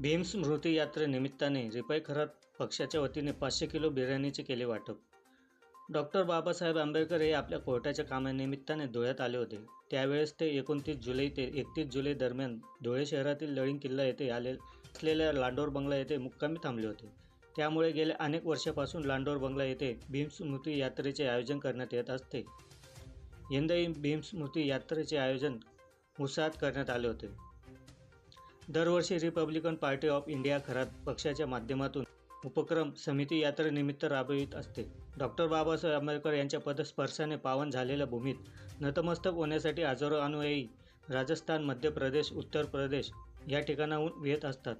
भीम स्मृती यात्रेनिमित्ताने रिपाई खरात पक्षाच्या वतीने पाचशे किलो बिर्याणीचे केले वाटप. डॉक्टर बाबासाहेब आंबेडकर हे आपल्या कोर्टाच्या कामानिमित्ताने धुळ्यात आले होते. त्यावेळेस ते एकोणतीस जुलै ते एकतीस जुलै दरम्यान धुळे शहरातील लळिंग किल्ला येथे आले असलेल्या लांडोर बंगला येथे मुक्कामी थांबले होते. त्यामुळे गेल्या अनेक वर्षापासून लांडोर बंगला येथे भीमस्मृती यात्रेचे आयोजन करण्यात येत असते. यंदाही भीमस्मृती यात्रेचे आयोजन मुसाद करण्यात आले होते. दरवर्षी Republican Party of India Kharat पक्षाच्या माध्यमातून उपक्रम समिती यात्रेनिमित्त राबवित असते. डॉक्टर बाबासाहेब आंबेडकर यांच्या पदस्पर्शाने पावन झालेल्या भूमीत नतमस्तक होण्यासाठी हजारो अनुयायी राजस्थान मध्य प्रदेश उत्तर प्रदेश या ठिकाणाहून येत असतात.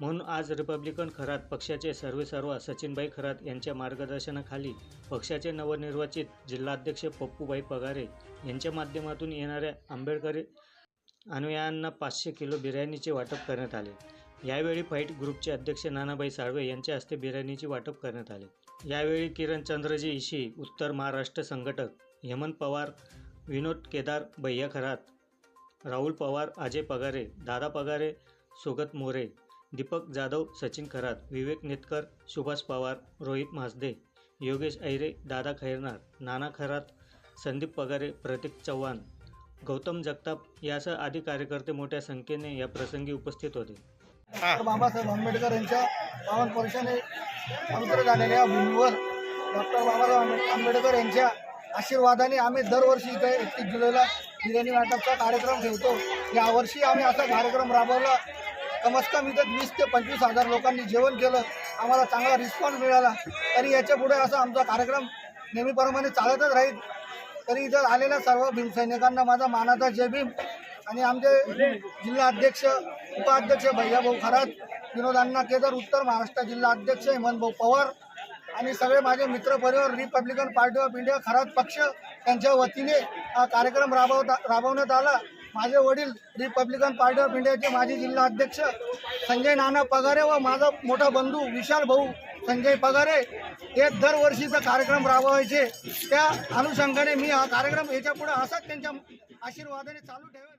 म्हणून आज रिपब्लिकन खरात पक्षाचे सर्वेसर्वा सचिनभाई खरात यांच्या मार्गदर्शनाखाली पक्षाचे नवनिर्वाचित जिल्हाध्यक्ष पप्पूभाई पगारे यांच्या माध्यमातून येणाऱ्या आंबेडकरी अनुयायांना पाचशे किलो बिर्याणीचे वाटप करण्यात आले. यावेळी फाईट ग्रुपचे अध्यक्ष नानाबाई साळवे यांच्या हस्ते बिर्याणीचे वाटप करण्यात आले. यावेळी किरण चंद्रजी इशी उत्तर महाराष्ट्र संघटक हेमंत पवार विनोद केदार भैया खरात राहुल पवार अजय पगारे दादा पगारे सुगत मोरे दीपक जाधव सचिन खरात विवेक नेतकर सुभाष पवार रोहित म्हासदे योगेश ऐरे दादा खैरनार नाना खरात संदीप पगारे प्रतीक चव्हाण गौतम जगताप यासह आदी कार्यकर्ते मोठ्या संख्येने या प्रसंगी उपस्थित होते. डॉक्टर बाबासाहेब आंबेडकर यांच्या पावन स्पर्शाने पवित्र झालेल्या भूमीवर डॉक्टर बाबासाहेब आंबे- आंबेडकर यांच्या आशीर्वादाने आम्ही दरवर्षी इथे एकतीस जुलैला बिर्याणी वाटपचा कार्यक्रम ठेवतो. यावर्षी आम्ही असा कार्यक्रम राबवला. कमीत कम इथं वीस ते पंचवीस हजार लोकांनी जेवण केलं. आम्हाला चांगला रिस्पॉन्स मिळाला. तरी याच्यापुढे असा आमचा कार्यक्रम नेहमीप्रमाणे चालतच राहील. तरी इथं आलेल्या सर्व भीमसैनिकांना माझा मानाचा जय भीम. आणि आमचे जिल्हा अध्यक्ष उपाध्यक्ष भैयाभाऊ खरात विनोदांना केदार उत्तर महाराष्ट्र जिल्हा अध्यक्ष हेमंतभाऊ पवार आणि सगळे माझे मित्र परिवार Republican Party of India Kharat पक्ष यांच्या वतीने हा कार्यक्रम राबवता राबवण्यात आला. माझे वडील रिपब्लिकन पार्टी ऑफ इंडियाचे माजी जिल्हा अध्यक्ष संजय नाना पगारे व माझा मोठा बंधू विशाल भाऊ संजय पगारे हे दरवर्षीचा कार्यक्रम राबवायचे. त्या अनुषंगाने मी हा कार्यक्रम याच्यापुढे असाच त्यांच्या आशीर्वादाने चालू ठेवेल